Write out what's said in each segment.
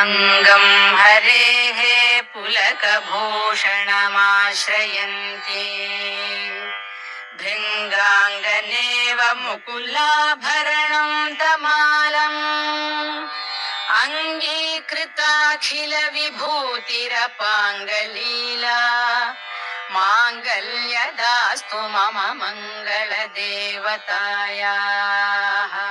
अङ्गं हरेः पुलकभूषणमाश्रयन्ति। भृङ्गाङ्गनेव मुकुलाभरणं तमालम्। अङ्गीकृताखिलविभूतिरपाङ्गलीला। माङ्गल्यदास्तु मम मङ्गलदेवतायाः।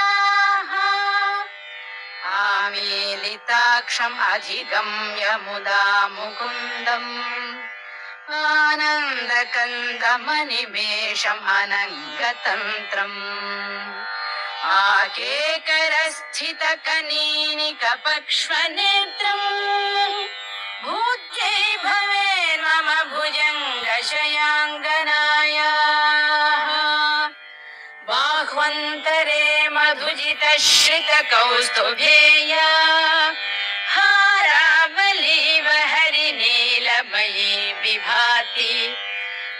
आमीलिताक्षम् अधिगम्य मुदा मुकुन्दम्। आनन्दकन्दमनिमेषम् अनङ्गतन्त्रम्। आकेकरस्थितकनीनिकपक्ष्मनेत्रम् भूत्यै भवेन्मम भुजङ्गशयाङ्गनायाः। बाह्वन्तरे मधुजितश्रितकौस्तुभेया हारावलीव हरिनीलमयी विभाति।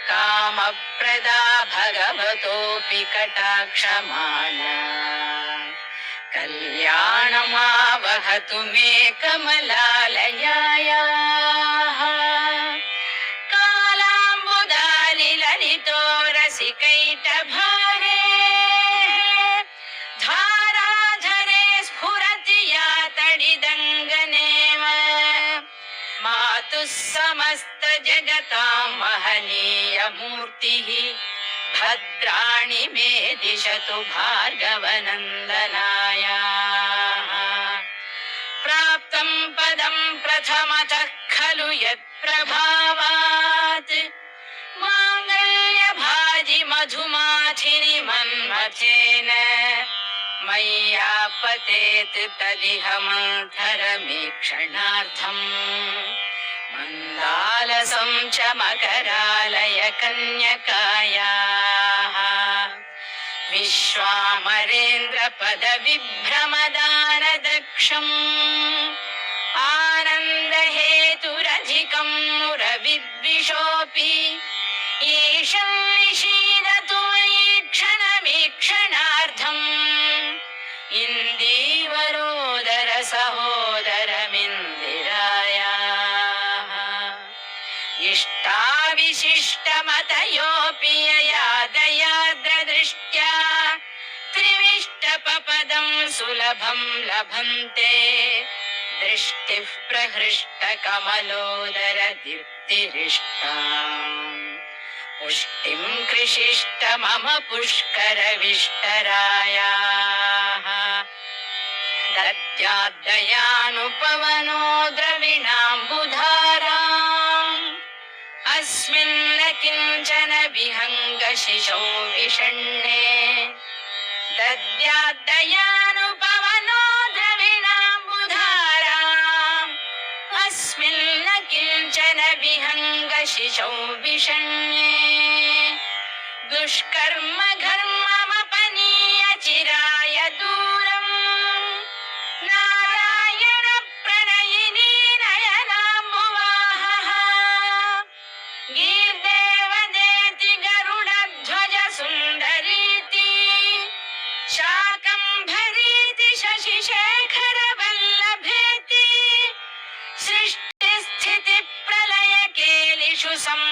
कामप्रदा भगवतोऽपि कटाक्षमाला कल्याणमावहतु मे कमलालयायाः। तडिदङ्गनेव मातुः समस्तजगतां महनीयमूर्तिः भद्राणि मे दिशतु भार्गवनन्दनायाः। प्राप्तं पदं प्रथमतः खलु यत्प्रभावात् माङ्गल्यभाजि मधुमाथिनि मन्मथेन। मय्यापतेत् तदिह मन्थरमीक्षणार्थम् मन्दालसं च मकरालय कन्यकायाः विश्वामरेन्द्रपदविभ्रमदानदक्षम् आनन्दहेतुरधिकं मुरविद्विषोऽपि इष्टाविशिष्टमतयोऽपि यया दयाद्रदृष्ट्या त्रिविष्टपपदं सुलभं लभन्ते। दृष्टिः प्रहृष्टकमलोदर दीप्तिरिष्टाम् पुष्टिं कृषिष्ट मम पुष्करविष्टरायाः। दद्याद्दयानुपवनो द्रविणाम्बुधाराम् अस्मिन्न किंचन विहङ्गशिशौ विषण्णे दद्याद्दयानुपवनो द्रविणाम्बुधाराम् अस्मिन्न किंचन विहङ्गशिशौ विषण्णे दुष्कर्म घर्ममपनीय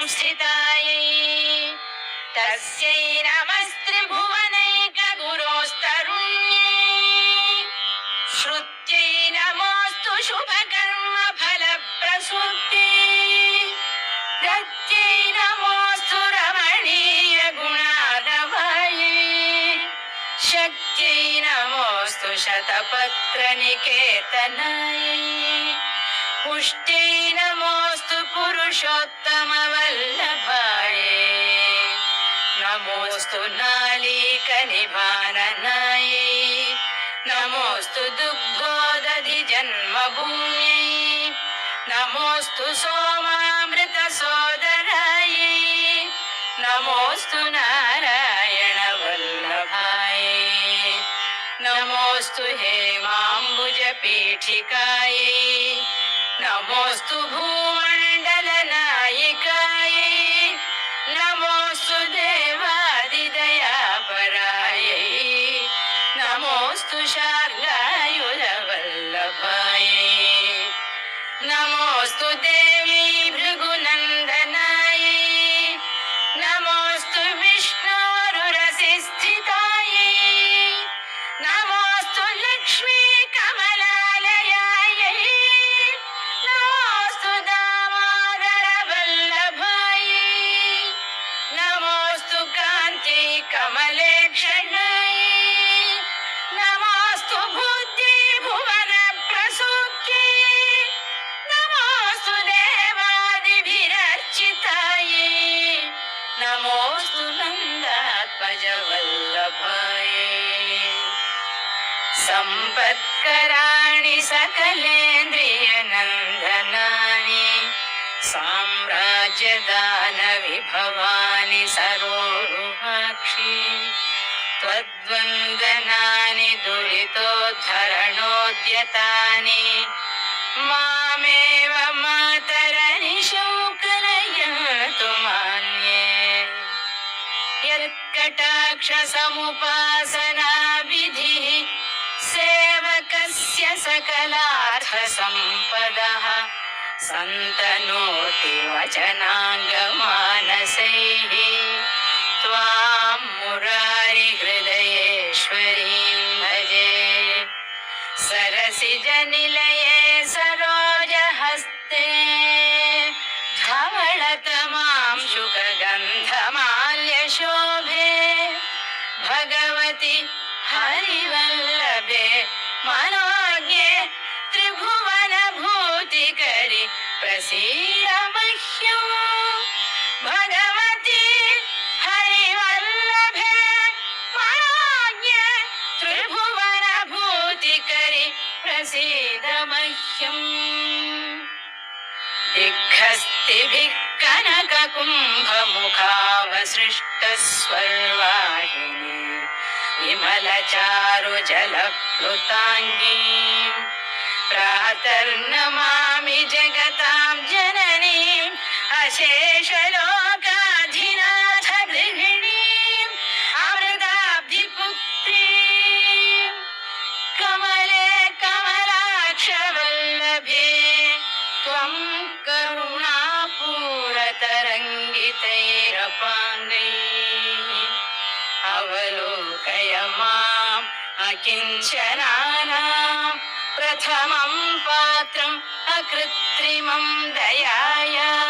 सृष्टिस्थितिप्रलयकेलिषु संस्थितायै तस्यै नमस्त्रिभुवनैकगुरोस्तरुण्यै श्रुत्यै नमोऽस्तु शुभकर्म फलप्रसूक्ति प्रत्यै नमोऽस्तु रमणीय गुणादवायै शक्त्यै नमोऽस्तु शतपत्रनिकेतनायै पुष्टे नमोऽस्तु पुरुषोत्तमवल्लभाये नमोऽस्तु नालीकनिभाननायै नमोऽस्तु दुग्धोदधिजन्मभूम्यै नमोऽस्तु सोमामृतसोदरायै नमोऽस्तु नारायणवल्लभायै नमोऽस्तु हेमाम्बुजपीठिकायै almost ruim. सम्पत्कराणि सकलेन्द्रियनन्दनानि साम्राज्यदानविभवानि सरोरुहाक्षि त्वद्वन्दनानि दुरितोद्धरणोद्यतानि मामेव मातरनिशौकरयतु मान्ये। यत्कटाक्षसमुपासना सकलार्थसम्पदः। सन्तनोति वचनाङ्गमानसैः। त्वां मुरारिहृदयेश्वरीं भजे। सरसिजनिलये सरोजहस्ते। धवळतमां शुकगन्धमाल्यशोभे। भगवति हरिवल्लभे। मनोज्ञे त्रिभुवनभूतिकरि प्रसीद मह्यम् भगवति हरिवल्लभे मनोज्ञे त्रिभुवनभूतिकरि प्रसीद मह्यम् दिग्घस्तिभिः कनककुम्भमुखावसृष्टस्वर्वाहिनी। विमलचारुजलप्लुताङ्गी प्रातर्नमामि जगतां जननीम् अशेषलोकाधिनाथ अकिञ्चनानां प्रथमं पात्रम् अकृत्रिमं दयाया